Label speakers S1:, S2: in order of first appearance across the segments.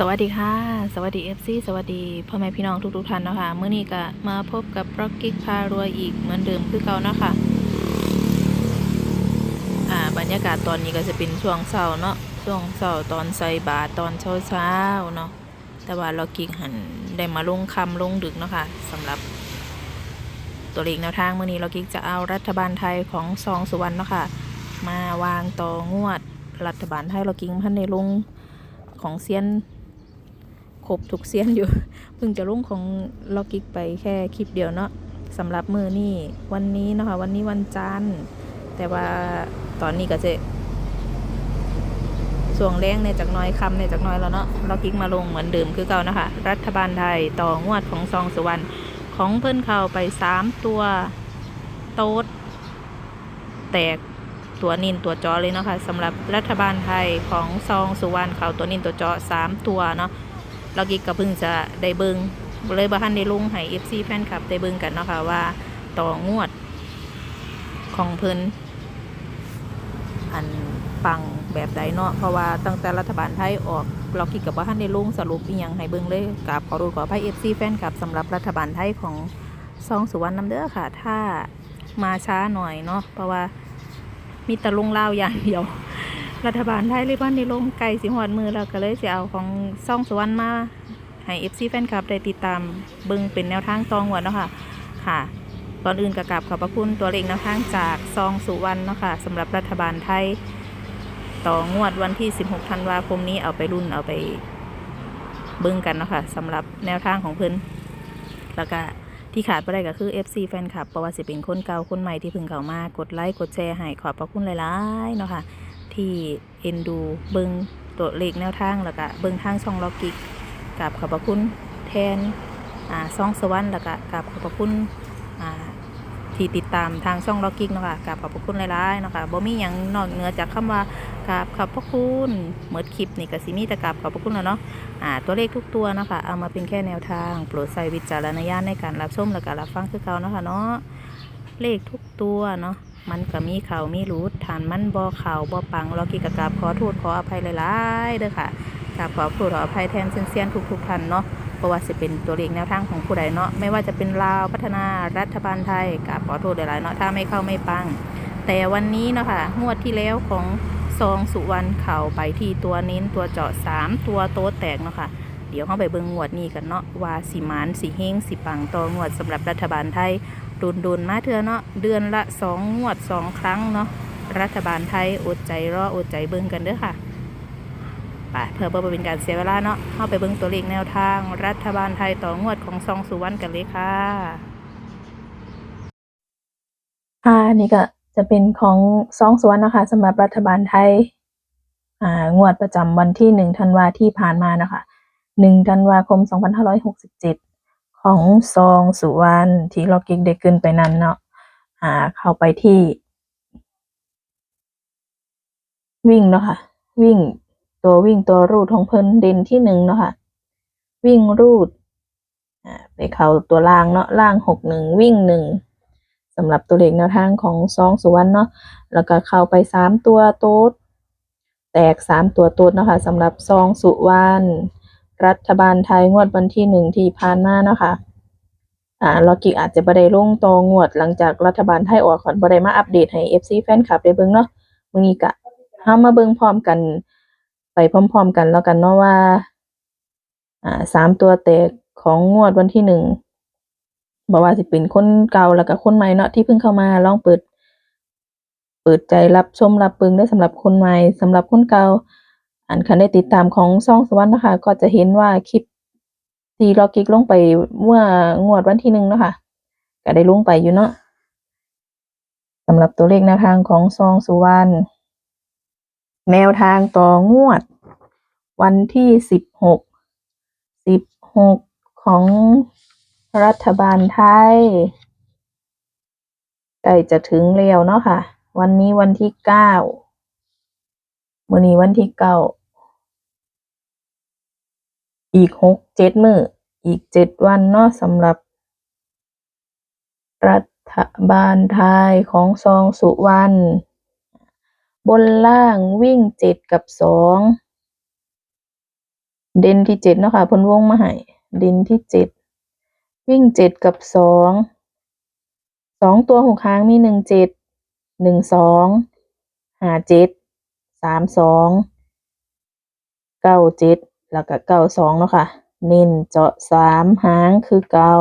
S1: สวัสดีค่ะ สวัสดี FC สวัสดีพ่อแม่พี่น้องทุกๆท่านนะคะเมื่อนี้ก็มาพบกับร็อกกิ๊กพารวยอีกเหมือนเดิมคือเก่าเนาะค่ะอ่าบรรยากาศตอนนี้ก็จะเป็นช่วงเช้าเนาะช่วงเช้าตอนใส่บาตรตอนเช้าเช้าเนาะแต่ว่าร็อกกิ๊กหันได้มาลงคำลงดึกเนาะค่ะสำหรับ ตัวเลขแนวทางเมื่อนี้ร็อกกิ๊กจะเอารัฐบาลไทยของซองสุวรรณเนาะค่ะมาวางต่องวดรัฐบาลไทยร็อกกิ๊กพันในลงของเซียน ครบทุกเซียนอยู่ เพิ่งจะลงของล็อกกิกไปแค่คลิปเดียวเนาะสำหรับมือนี่วันนี้นะคะ วันนี้วันจันทร์ แต่ว่าตอนนี้ก็จะส่วงแรงในจากน้อยคำในจากน้อยแล้วเนาะล็อกกิกมาลงเหมือนเดิมคือเก่านะคะ รัฐบาลไทยต่องวดของซองสุวรรณของเพิ่นเข้าไปสามตัวโต๊ดแตกตัวนินตัวจอเลยเนาะคะสำหรับรัฐบาลไทยของซองสุวรรณเขาตัวนินตัวจอสามตัวเนาะ เรากิกก็เพิ่งจะได้เบิงเลยบ้านได้ลงให้ FC แฟนคลับได้เบิงกันเนาะค่ะว่าต่องวดของเพิ่นอันปังแบบใดเนาะเพราะว่าตั้งแต่รัฐบาลไทยออก เรากิกกับบ้านได้ลงสรุปอีหยังให้เบิงเลยกับขอรูขออภัย FC แฟนคลับสำหรับรัฐบาลไทยของซองสุวรรณน้ำเด้อค่ะ ถ้ามาช้าหน่อยเนาะเพราะว่ามีแต่ลงเล่าอย่างเดียว รัฐบาลไทยเลยบ้านในลงไก่สิหอดมือแล้วก็เลยจะเอาของซ่องสวรรค์มาให้เอฟซีแฟนคลับได้ติดตามเบิ่งเป็นแนวทางตองวดเนาะค่ะค่ะก่อนอื่นกระกับขอบพระคุณตัวเลขแนวทางจากซองสุวรรณเนาะค่ะสำหรับรัฐบาลไทย ต่องวดวันที่ 16 ธันวาคมนี้เอาไปรุ่นเอาไปเบิ่งกันเนาะค่ะสำหรับแนวทางของเพิ่นแล้วก็ที่ขาดไปได้ก็คือ FC แฟนคลับเพราะว่าสิเป็นคนเก่าคนใหม่ที่เพิ่งเข้ามากดไลค์กดแชร์ให้ขอบพระคุณหลายๆเนาะค่ะ ที่เอ็นดูเบิงตัวเลขแนวทาง แล้วก็เบิงทางช่องล็อกกิกกับขอบพระคุณแทนอ่าช่องสวรรค์แล้วก็กับขอบพระคุณอ่าที่ติดตามทางช่องล็อกกิกเนาะค่ะกับขอบพระคุณหลายๆเนาะค่ะบ่มีหยังนอกเหนือจากคำว่ากับขอบพระคุณเหมือคลิปนี่ก็สิมีแต่กับขอบพระคุณแล้วเนาะอ่าตัวเลขทุกตัวนะคะเอามาเป็นแค่แนวทางโปรดใส่วิจารณญาณในการรับชมและก็รับฟังคือเก่าเนาะคะเนาะเลขทุกตัวเนาะ มันก็มีเขามีรูดฐานมันบ่เขาบ่ปังเรากิกกราบขอโทษขออภัยหลายๆเด้อค่ะกราบขอโทษขออภัยแทนเซียนๆทุกๆท่านเนาะเพราะว่าสิเป็นตัวเลขแนวทางของผู้ใดเนาะไม่ว่าจะเป็นลาวพัฒนารัฐบาลไทยกราบขอโทษหลายๆเนาะถ้าไม่เข้าไม่ปัง แต่วันนี้เนาะค่ะงวดที่แล้วของซองสุวรรณเข่าไปที่ตัวเน้นตัวเจาะสามตัวโต๊ะแตกเนาะค่ะเดี๋ยวเข้าไปเบิ่งงวดนี้กันเนาะว่าสิมานสิเฮงสิปังต่องวดสำหรับรัฐบาลไทย โดนโดนมาเถื่อเนาะเดือนละสองงวดสองครั้งเนาะรัฐบาลไทยอดใจรออดใจเบิ่งกันเด้อค่ะไปเพื่อเพื่อเป็นการเสียเวลาเนาะเข้าไปเบิ่งตัวเลขแนวทาง รัฐบาลไทยต่องวดของซองสุวรรณกันเลยค่ะค่ะนี่ก็จะเป็นของซองสุวรรณนะคะสำหรับรัฐบาลไทยอ่างวดประจำวันที่หนึ่งธันวาที่ผ่านมานะคะหนึ่งธันวาคมสองพันห้าร้อยหกสิบเจ็ด ของซองสุวรรณที่ล็อกกิกได้ขึ้นไปนั้นเนาะอ่าเข้าไปที่ วิ่งเนาะค่ะ วิ่งตัววิ่งตัวรูดของเพิ่นเด่นที่หนึ่งเนาะค่ะ วิ่งรูดอ่าไปเข้าตัวล่างเนาะล่างหกหนึ่งวิ่งหนึ่งสำหรับตัวเลขแนวทางของซองสุวรรณเนาะแล้วก็เข้าไปสามตัวโต๊ดแตกสามตัวโต๊ดเนาะค่ะสำหรับซองสุวรรณ รัฐบาลไทยงวดวันที่หนึ่งที่ผ่านมาเนาะคะอ่าลอกิกอาจจะบ่ได้ลงตองวดหลังจากรัฐบาลไทยออกก่อนบ่ได้มาอัปเดตให้ FC แฟนคลับได้เบิ่งเนาะมื้อนี้ก็เฮามาเบิ่งพร้อมกัน ไปพร้อมๆกันแล้วกันเนาะว่า อ่าสามตัวแตกของงวดวันที่หนึ่งบ่ว่าสิเป็นคนเก่าแล้วก็คนใหม่เนาะที่เพิ่งเข้ามาลองเปิด เปิดใจรับชมรับเบิ่งเด้อสำหรับคนใหม่สำหรับคนเก่า อันคันได้ติดตามของช่องสวรรค์นะคะ ก็จะเห็นว่าคลิปที่เรากิกลงไปเมื่องวดวันที่หนึ่งนะคะก็ได้ลงไปอยู่เนาะสำหรับตัวเลขแนวทางของซองสุวรรณแนวทางต่องวด วันที่สิบหกสิบหกของรัฐบาลไทยใกล้จะถึงแล้วเนาะค่ะ วันนี้วันที่เก้า มื้อนี้วันที่เก้า อีกหกเจ็ดมืออีกเจ็ดวันเนาะสำหรับ รัฐบาลไทยของซองสุวรรณบนล่างวิ่งเจ็ดกับสองเด่นที่เจ็ดเนาะค่ะพนวงมาให้เด่นที่เจ็ดวิ่งเจ็ดกับสองสองตัวหกครั้งมีหนึ่งเจ็ดหนึ่งสองหาเจ็ด สามสองเก้าเจ็ดแล้วก็เก้าสองเนาะค่ะ เน้นเจาะสามหางคือเก้า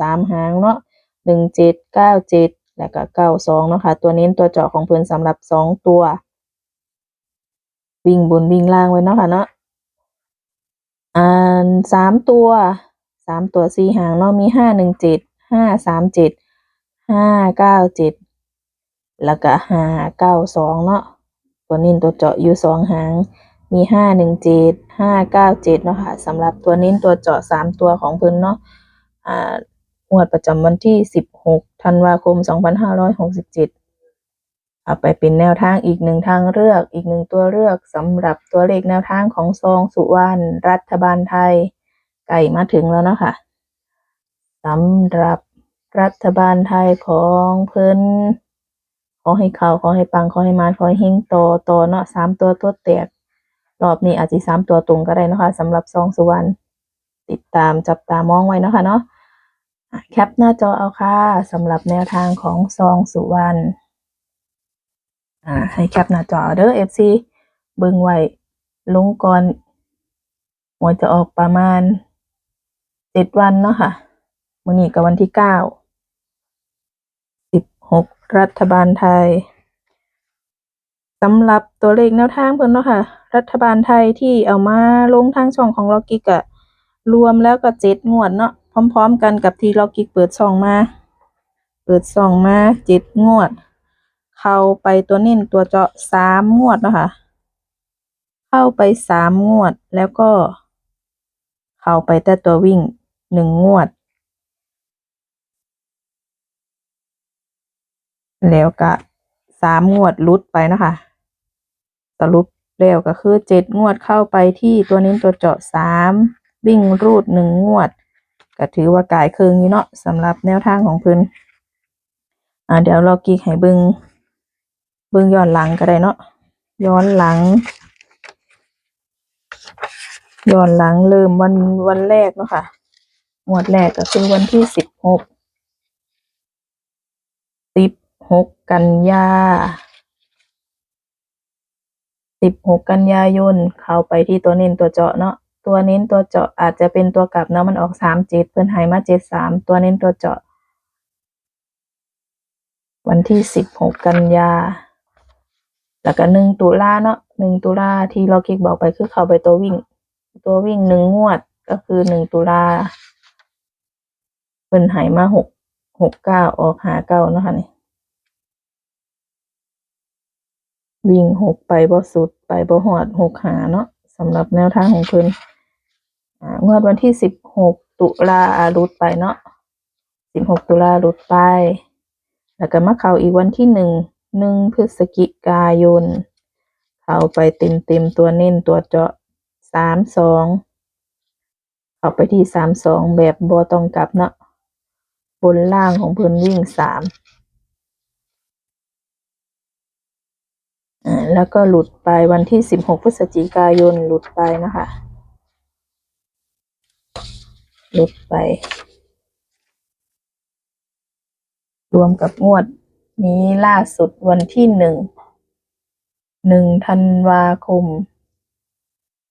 S1: สามหางเนาะหนึ่งเจ็ดเก้าเจ็ดแล้วก็เก้าสองเนาะค่ะ ตัวเน้นตัวเจาะของเพิ่นสำหรับสองตัว วิ่งบนวิ่งล่างไว้เนาะค่ะเนาะอ่าสามตัวสามตัวสี่หางเนาะมีห้าหนึ่งเจ็ดห้าสามเจ็ดห้าเก้าเจ็ดแล้วก็ห้าเก้าสองเนาะ ตัวนิ้นตัวเจาะอยู่สองหาง มีห้าหนึ่งเจ็ดห้าเก้าเจ็ดเนาะค่ะสำหรับตัวนิ้นตัวเจาะสามตัวของเพิ่นเนาะอ่างวดประจำวันที่สิบหกธันวาคมสองพันห้าร้อยหกสิบเจ็ดเอาไปเป็นแนวทางอีกหนึ่งทางเลือกอีกหนึ่งตัวเลือกสำหรับตัวเลขแนวทางของซองสุวรรณรัฐบาลไทยไก่มาถึงแล้วเนาะคะสำหรับรัฐบาลไทยของเพิ่น ขอให้เขาขอให้ปังขอให้มาขอให้เฮงต่อต่อเนาะสามตัวตัวแตกรอบนี้อาจจะสามตัวตรงก็ได้นะคะสำหรับซองสุวรรณติดตามจับตามองไว้นะคะเนาะแคปหน้าจอเอาค่ะสำหรับแนวทางของซองสุวรรณอ่าให้แคปหน้าจอเด้อ FC เบิ่งไว้ลงก่อนหวยจะออกประมาณเจ็ดวันเนาะค่ะมื้อนี้ก็วันที่เก้า รัฐบาลไทยสำหรับตัวเลขแนวทางเพิ่นเนาะค่ะ รัฐบาลไทยที่เอามาลงทางช่องของล็อกกิกอะรวมแล้วก็เจ็ดงวดเนาะพร้อม ๆ กันกับที่ล็อกกิกเปิดช่องมา เปิดช่องมาเจ็ดงวด เข้าไปตัวเน้นตัวเจาะสามงวดเนาะคะเข้าไปสามงวดแล้วก็ เข้าไปแต่ตัววิ่งหนึ่งงวด แล้วก็สามงวดลุดไปนะคะ สรุปแล้วก็คือเจ็ดงวดเข้าไปที่ตัวเน้นตัวเจาะสามวิ่งรูดหนึ่งงวด ก็ถือว่ากายเคืองอยู่เนาะสำหรับแนวทางของเพิ่นอ่าเดี๋ยวเรากีกให้เบิงเบิงย้อนหลังก็ได้เนาะย้อนหลัง ย้อนหลังเริ่มวันวันแรกเนาะค่ะงวดแรกก็คือวันที่สิบหก หกกันยาสิบหกกันยายน เข้าไปที่ตัวเน้นตัวเจาะเนาะ ตัวเน้นตัวเจาะอาจจะเป็นตัวกลับเนาะมันออกสามเจ็ดเพิ่นหายมาเจ็ดสามตัวเน้นตัวเจาะ วันที่สิบหกกันยา แล้วก็หนึ่งตุลาเนาะหนึ่งตุลาที่เราคลิกบอกไปคือเข้าไปตัววิ่ง ตัววิ่งหนึ่งงวดก็คือหนึ่งตุลาเป็นหายมาหกหกเก้าออกหาเก้าเนาะคะนี่ วิ่งหกไปบ่สุดไปบ่หอดหกหาเนาะสำหรับแนวทางของเพิ่นอ่างวดวันที่สิบหกตุลารุดไปเนาะสิบหกตุลารุดไป แล้วก็มาเข้าอีกวันที่หนึ่งหนึ่งพฤศจิกายน เข้าไปเต็มเต็มตัวเน้นตัวเจาะสามสองเข้าไปที่สามสองแบบบอต้องกลับเนาะบนล่างของเพิ่นวิ่งสามอ่า แล้วก็หลุดไปวันที่สิบหกพฤศจิกายนหลุดไปนะคะ หลุดไป รวมกับงวดนี้ล่าสุดวันที่หนึ่ง หนึ่งธันวาคม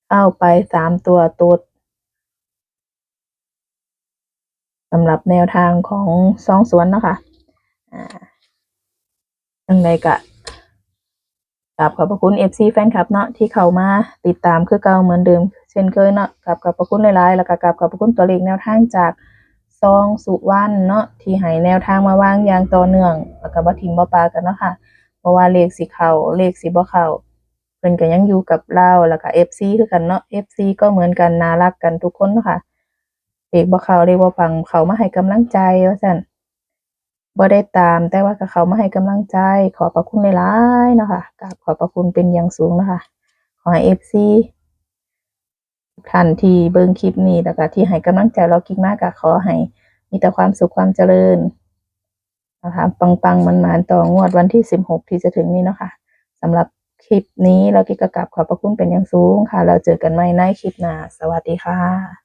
S1: เข้าไปสามตัวตัวสำหรับแนวทางของสองสวนนะคะอ่ายังไงกะ กราบขอบพระคุณเอฟซีแฟนคลับเนาะที่เข้ามาติดตามคือเก่าเหมือนเดิม เช่นเคยเนาะกราบขอบพระคุณหลายๆแล้วก็กราบขอบพระคุณตัวเลขแนวทางจากซองสุวรรณเนาะที่ให้แนวทางมาวางอย่างต่อเนื่องแล้วก็บ่ทิมบ่ปากันเนาะค่ะเพราะว่าเลขสิเข้าเลขสิบ่เข้าเพิ่นก็ยังอยู่กับเราแล้วก็ FC คือกันเนาะ FC ก็เหมือนกันน่ารักกันทุกคนเนาะค่ะเลขบ่เข้าเลขบ่ปังเขามาให้กำลังใจว่าซั่น บ่ได้ตาม แต่ว่าก็เขามาให้กำลังใจ ขอบพระคุณหลายๆเนาะค่ะกราบขอบพระคุณเป็นอย่างสูงนะคะ ขอให้ FC ทุกท่านที่เบิ่งคลิปนี้แล้วก็ที่ให้กำลังใจเรากิ๊กมากก็ขอให้มีแต่ความสุขความเจริญนะคะปังๆมันๆต่องวดวันที่สิบหกที่จะถึงนี้เนาะค่ะสำหรับคลิปนี้เรากิกกลับขอบพระคุณเป็นอย่างสูงค่ะ เราเจอกันใหม่ในคลิปหน้าสวัสดีค่ะ